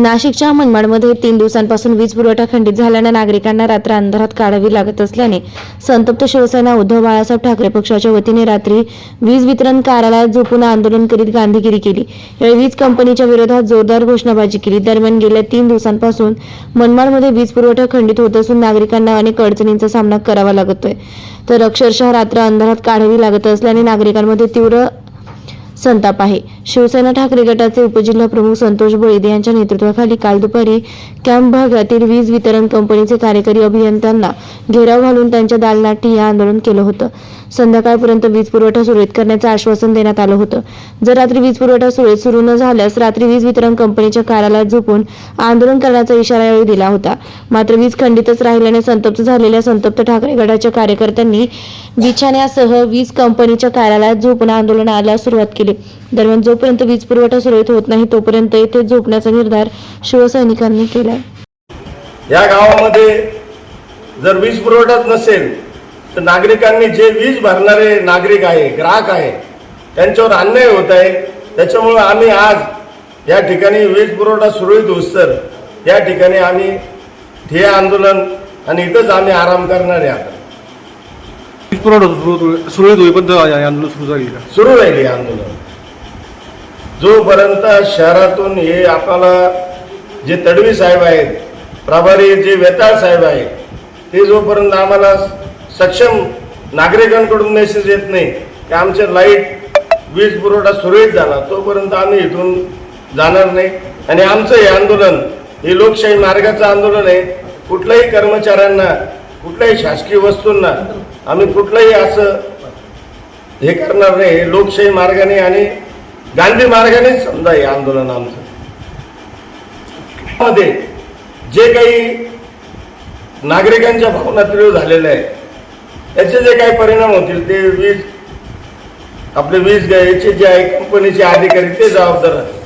नाशिकच्या मनमाडमध्ये तीन दिवसांपासून वीज पुरवठा खंडित झाल्यानं नागरिकांना रात्र अंधारात काढावी लागत असल्याने संतप्त शिवसेना उद्धव बाळासाहेब ठाकरे पक्षाच्या वतीने रात्री वीज वितरण कार्यालयात झोपून आंदोलन करीत गांधीगिरी केली. यावेळी वीज कंपनीच्या विरोधात जोरदार घोषणाबाजी केली. दरम्यान गेल्या तीन दिवसांपासून मनमाडमध्ये वीज पुरवठा खंडित होत असून नागरिकांना अनेक अडचणींचा सामना करावा लागतोय. तर अक्षरशः रात्र अंधारात काढावी लागत असल्याने नागरिकांमध्ये तीव्र संताप आहे. शिवसेना ठाकरे गटाचे उपजिल्हा प्रमुख संतोष बळीदे यांच्या नेतृत्वाखाली काल दुपारी कॅम्प भागातील वीज वितरण कंपनीचे कार्यकारी अभियंत्यांना घेराव घालून त्यांच्या दालनाटी या आंदोलन केलं होतं. संध्याकाळपर्यंत वीज पुरवठा सुरळीत करण्याचं आश्वासन देण्यात आलं होतं. जर रात्री वीज पुरवठा सुरळीत सुरू न झाल्यास रात्री वीज वितरण कंपनीच्या कार्यालयात झोपून आंदोलन करण्याचा इशारा यावेळी दिला होता. मात्र वीज खंडितच राहिल्याने संतप्त झालेल्या संतप्त ठाकरे गटाच्या कार्यकर्त्यांनी बिछाण्यासह वीज कंपनीच्या कार्यालयात झोपून आंदोलनाला सुरुवात केली. दरम्यान जोपर्यंत वीज पुरवठा सुरळीत होत नाही तोपर्यंत येथे झोपण्याचा निर्धार शिवसैनिकांनी केलाय. या गावामध्ये जर वीज पुरवठाच नसेल तर नागरिकांनी जे वीज भरणारे नागरिक आहे ग्राहक आहे त्यांच्यावर अन्याय होत आहे. त्याच्यामुळं आम्ही आज या ठिकाणी वीज पुरवठा सुरळीत होईस्तर या ठिकाणी आम्ही ठिय्या आंदोलन आणि इथंच आम्ही आराम करणार आहे आता. वीज पुरवठा सुरू- सुरळीत होईपर्यंत आंदोलन सुरू झाली का? सुरू राहील हे आंदोलन. जोपर्यंत शहरातून हे आपल्याला जे तडवी साहेब आहेत प्रभारी जे वेताळ साहेब आहेत ते जोपर्यंत आम्हाला सक्षम नागरिकांकडून मेसेज येत नाही की आमचे लाइट वीज पुरवठा सुरळीत झाला तोपर्यंत आम्ही इथून जाणार नाही. आणि आमचं हे आंदोलन हे लोकशाही मार्गाचं आंदोलन आहे. कुठल्याही कर्मचाऱ्यांना कुठल्याही शासकीय वस्तूंना आम्ही कुठलंही असं हे करणार नाही. हे लोकशाही मार्गाने आणि गांधी मार्गानेच समजा हे आंदोलन आमचं. मध्ये जे काही नागरिकांच्या भावना तीव्र झालेल्या आहेत त्याचे जे काही परिणाम होतील ते वीज आपले वीज याचे जे आहे कंपनीचे अधिकारी ते जबाबदार आहेत.